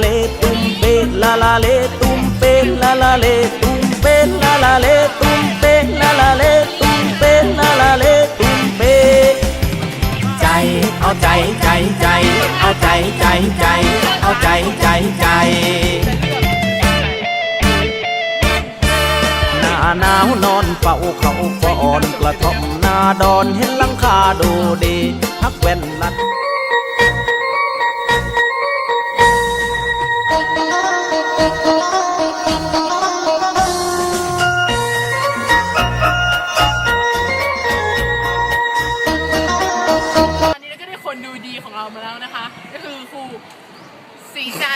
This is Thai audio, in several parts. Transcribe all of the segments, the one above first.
เลตุ้มเปลาลาเลตุ้มเปลาลาเลตุ้มเปลาลาเลตุ้มเปลาลาเลตุ้มเปลาลาเลตุ้มเปใจเอาใจใจใจเอาใจใจใจเอาใจใจใจหน้าหนาวนอนเฝ้าเขาก่อนกระท่อมหน้าดอนเห็นลังคาดูดีพักแว่นลัด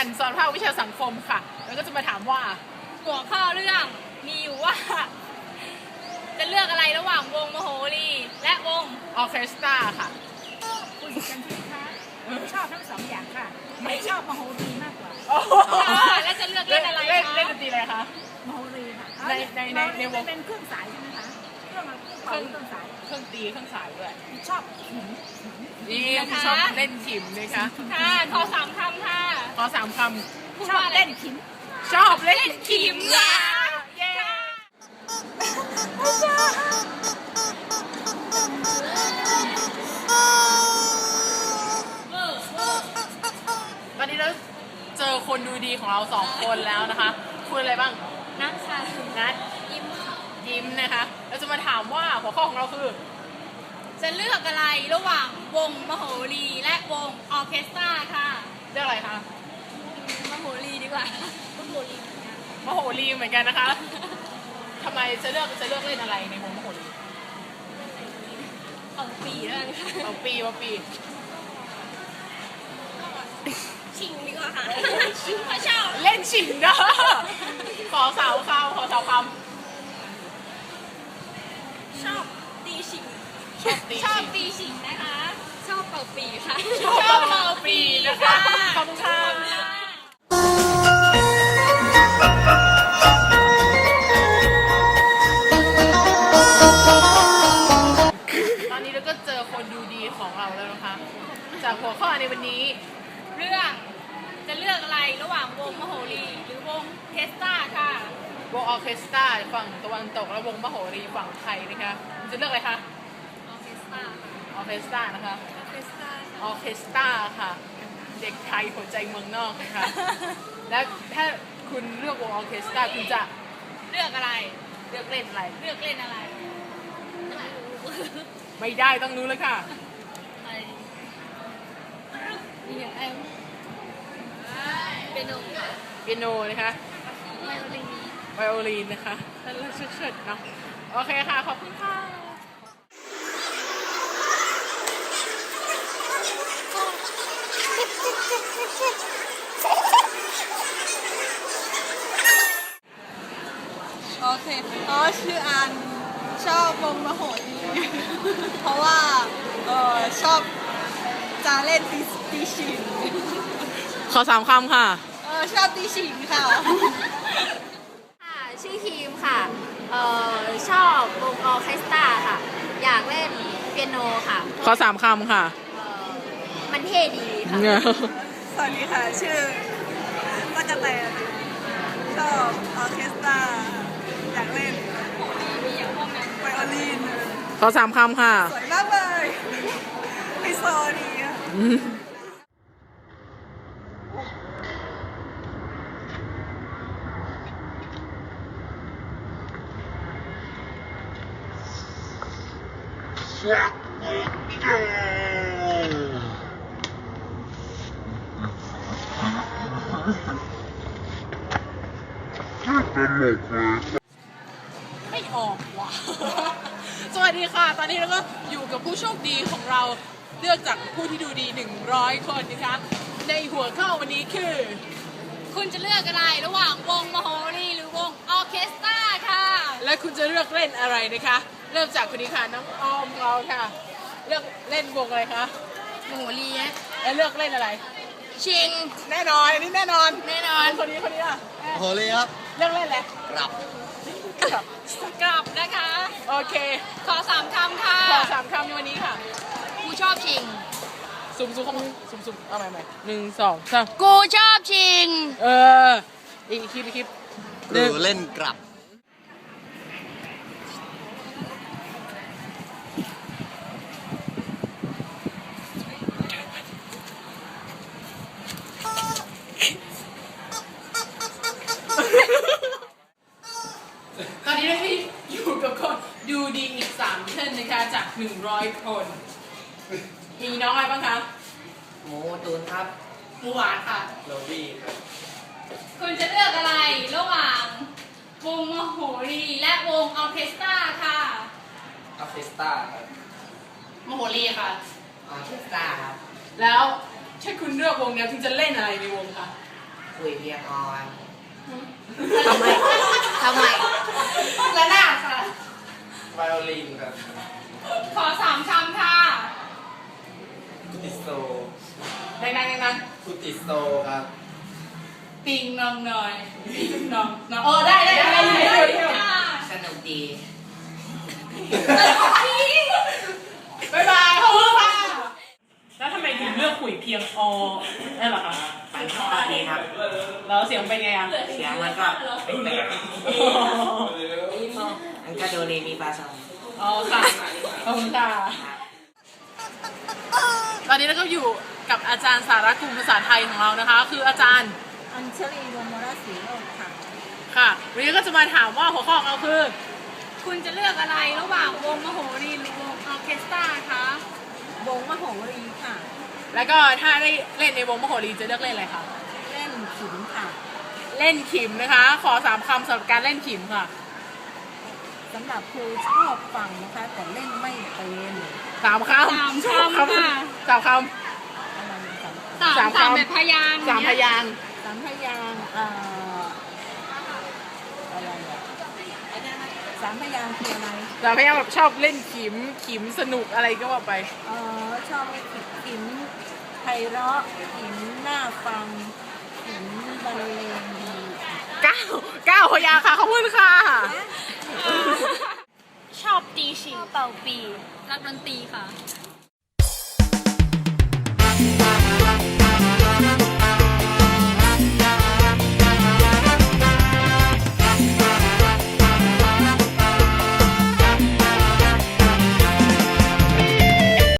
นทร์สอนภาควิชาสังคมค่ะ แล้วก็จะมาถามว่า หัวข้อเรื่องมีอยู่ว่า จะเลือกอะไรระหว่างวงมโหรี และวงออร์เคสตราค่ะ คุณกันทิพย์คะชอบทั้งสองอย่างค่ะ ไม่ชอบมโหรีมากกว่าแล้วจะเลือกเล่นอะไรเล่นคะเล่นดนตรีอะไรคะมโหรีค่ะในในในในวงเป็นเครื่องสายใช่ไหมคะเครื่องเครื่องเป่าเครื่องสายเครื่องตีเครื่องสายด้วยชอบหินนี่ชอบเล่นขิมนะคะค่ะขอสามคำค่ะ ขอสามคพูดชอบว่าอะไรเล่นขิมำชอบเล่นขิมค่ะเย้ตอนนี้เราเจอคนดูดีของเราสองคนแล้วนะคะ คุณอะไรบ้าง นักค่ะนัดยิ้มค่ะยิ้มนะคะ เราจะมาถามว่าหัวข้อของเราคือจะเลือกอะไรระหว่างวงมโหรีและวงออร์เคสตราค่ะเรื่องอะไรคะมโหรีดี กว่ามโหรีมโหรีเหมือนกันนะคะทำไมจะเลือกจะเลือกเล่นอะไรในวงมโหรีเอาปีแล้วกันค่ะเอาปีมาปี ชิงดีกว่าค่ะถ้าชอบเล่นฉิงนะขอสาวคำขอสาวคชอบตีชิงำชอบตีชอบฉิงตีชิงนะคะ ชอบเป่าปีค่ะ ชอบเป่าปีนะคะขอบคุณค่ะ ก็เจอคนดูดีของเราแล้วนะคะ จากหัวข้อในวันนี้ เรื่องจะเลือกอะไรระหว่างวงมโหรีหรือวงเคสตาค่ะ วงออร์เคสตราฝั่งตะวันตกและวงมโหรีฝั่งไทยนะคะคุณจะเลือกอะไรคะออเคสตาออร์เคสตรานะคะออเคสตาออร์เคสตราค่ะ เด็กไทยหัวใจเมืองนอกนะคะ และถ้าคุณเลือกวงออร์เคสตราคุณจะเลือกอะไร เลือกเล่นอะไร เลือกเล่นอะไร ไม่ได้ต้องรู้เลยค่ะอะไรอย่างแอมเป็นนมค่ะเปียโนนะคะ ไวโอลินไวโอลีนนะคะแล้วเชิดๆเนาะ โอเคค่ะ ขอบคุณค่ะโอเคอ๋อชื่ออันชอบวงมโหรี เพราะว่าเออชอบจะเล่นตีตีฉิงขอสามคำค่ะ เออชอบตีฉิงค่ะ ค่ะ ชื่อครีมค่ะ เอ่อชอบวงออร์เคสตราค่ะ อยากเล่นเปียโนค่ะ ขอสามคำค่ะ เอ่อมันเท่ดีค่ะ สวัสดีค่ะ ชื่อตะกะแตนชอบออร์เคสตราอยากเล่นไวโอลินข อสามคำค่ะ สวยมากเลยไฮโซดีอะไม่ออกว่ะ สวัสดีค่ะ ตอนนี้เราก็อยู่กับผู้โชคดีของเราเลือกจากผู้ที่ดูดี 100 คนนะคะในหัวข้อวันนี้คือ คุณจะเลือกอะไรระหว่างวงมโหรีหรือวงออร์เคสตราค่ะ และคุณจะเลือกเล่นอะไรนะคะ เริ่มจากคนนี้ค่ะน้องออมเราค่ะ เลือกเล่นวงอะไรคะมโหรีแล้วเลือกเล่นอะไร ชิง แน่นอนอันนี่แน่นอนแน่นอน คนนี้คนนี้อะโหเลยครับ เลือกเล่นอะไร กลับครับ กลับนะคะ โอเค ขอสามคำค่ะ ขอสามคำในวันนี้ค่ะ กูชอบชิงขสุ่มสุ่มสุ่มสุ่มสุ่มเอาใหม่ใหม่หนึ่งสองสามกูชอบชิง เออ อีกคลิปอีกคลิปหนึ่งเล่นกลับ คนมีน้องอะไรบ้างคะหมูตูนครับหมูหวานค่ะ โรดี้ครับคุณจะเลือกอะไรระหว่างวงมโหรีและวงออร์เคสตราค่ะออร์เคสตราครับมโหรีค่ะ ออร์เคสตราครับแล้วถ้าคุณเลือกวงเนี้ยคุณจะเล่นอะไรในวงคะคุยเพียงออนทำไมทำไมและหน้าค่ะไวโอลินครับ ขอสามคำค่ะคุติโซดังๆดังคุติโซครับ ๆติงนองหน่อยติงนองนองเออได้ได้ได้ได้ได้ได้สนุกดีบ๊ายบายขอบคุณค่ะแล้วทำไมถึงเลือกขุยเพียงอนั่นเหรอคะมันก็ดีครับ แล้วเสียงเป็นไงอะเสียงมันก็เป็นแบบมันก็โดเรมีฟาซอนอ๋อค่ะ ขอบคุณค่ะตอนนี้เราก็อยู่กับอาจารย์สาระกลุ่มภาษาไทยของเรานะคะ คืออาจารย์อัญชลีวงศ์มรศรีโลกค่ะ ค่ะวันนี้ก็จะมาถามว่าหัวข้อของเราคือ คุณจะเลือกอะไรระหว่างวงมโหรีหรือวงออร์เคสตราคะวงมโหรีค่ะ แล้วก็ถ้าได้เล่นในวงมโหรีจะเลือกเล่นอะไรคะ เล่นขิมค่ะ เล่นขิมนะคะ ขอสามคำสำหรับการเล่นขิมค่ะ สำหรับครูชอบฟังนะคะ แต่เล่นไม่เป็นสามคำสามคำค่ะ สามคอะไรนะคะสามสามคำสามแบบพยางค์ำสามพยางค์สามพยางค์เอ่ออะไรอะสามพยางค์คืออะไรสามพยางค์แบบชอบเล่นขิมขิมสนุกอะไรก็ว่าไป เออชอบขิมไพเราะขิมน่าฟังขิมบรรเลงดี เก้า เก้าพยางค์ค่ะขอบคุณค่ะ ชอบตีฉิงเป่าปี รักดนตรีค่ะ